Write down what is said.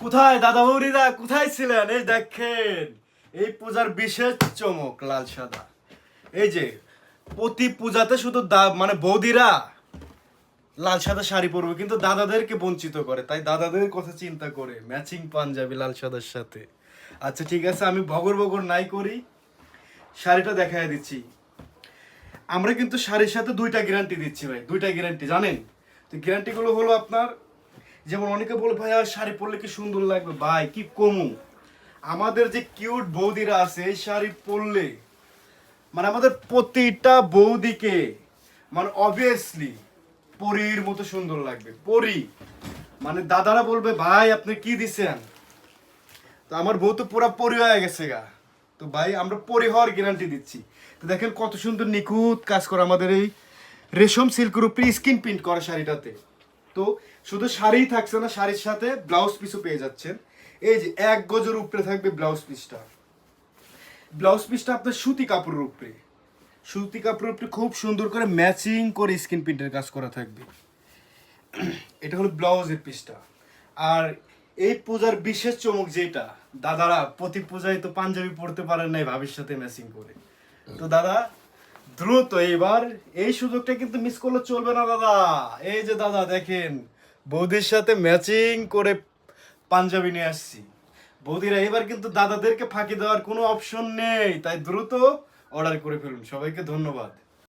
কোথায় দাদা বৌরিরা কোথায় ছিলেন? এই দেখেন, এই পূজার বিশেষ চমক, লাল সাদা। এই যে, প্রতি পূজাতে শুধু দা- মানে বৌদিরা লাল সাদা শাড়ি পরবে, কিন্তু দাদাদেরকে বঞ্চিত করে। তাই দাদাদের কথা চিন্তা করে ম্যাচিং পাঞ্জাবি, লাল সাদার সাথে। আচ্ছা ঠিক আছে, আমি ভগর ভগর নাই করি। শাড়িটা দেখাই দিচ্ছি। আমরা কিন্তু শাড়ির সাথে দুইটা গ্যারান্টি দিচ্ছি ভাই, দুইটা গ্যারান্টি জানেন? তো গ্যারান্টিগুলো হলো আপনার যেমন অনেকে বলে, ভাই, আর শাড়ি পরলে কি সুন্দর লাগবে? ভাই, কি কমু? আমাদের যে কিউট বৌদিরা আছে শাড়ি পরলে মানে আমাদের প্রতিটা বৌদিকে মানে অবভিয়াসলি পরীর মতো সুন্দর লাগবে, পরি। মানে দাদারা বলবে, ভাই, আপনি কি দিছেন? তো আমার বউ তো পুরা পরি হয়ে গেছে গা। তো ভাই, আমরা পরি হওয়ার গ্যারান্টি দিচ্ছি। তো দেখেন কত সুন্দর নিখুঁত কাজ করে আমাদের এই রেশম সিল্কের উপরে স্কিন প্রিন্ট করা শাড়িটাতে। তো শুধু শাড়িই থাকছে না, শাড়ির সাথে ব্লাউজ পিসও পেয়ে যাচ্ছেন। এই যে এক গজের উপরে থাকবে ব্লাউজ পিসটা ব্লাউজ পিসটা আপনার সুতি কাপড়ের উপরে। সুতি কাপড়ের উপরে খুব সুন্দর করে ম্যাচিং করে স্কিন প্রিন্টের কাজ করা থাকবে। এটা হলো ব্লাউজের পিসটা আর এই পূজার বিশেষ চমক যেটা, দাদারা প্রতি পূজায় তো পাঞ্জাবি পড়তে পারেন নাই সাথে ম্যাচিং করে। তো দাদা দ্রুত এইবার। এই সুযোগটা কিন্তু মিস করলে চলবে না, দাদা। এই যে দাদা, দেখেন, বৌদির সাথে ম্যাচিং করে পাঞ্জাবি নিয়ে আসছি। বৌদিরা এবার কিন্তু দাদাদেরকে ফাঁকি দেওয়ার কোনো অপশন নেই। তাই দ্রুত অর্ডার করে ফেলুন। সবাইকে ধন্যবাদ।